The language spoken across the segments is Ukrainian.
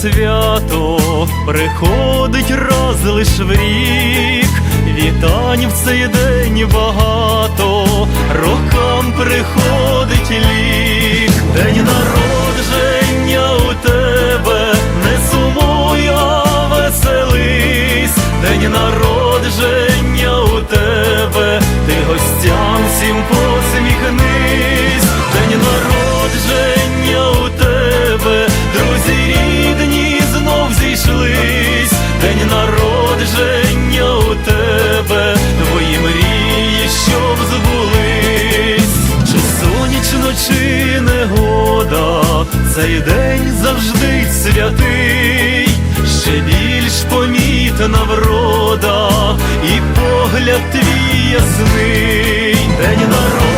свято. Приходить раз лиш в рік, вітань в цей день багато, рокам приходить лік, день народження у тебе, не сумуй, а веселись, день народження у тебе, ти гостям всім посміхнись, чи негода, цей день завжди святий, ще більш помітна врода, і погляд твій ясний, день народження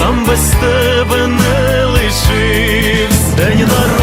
сам без тебе не лишився.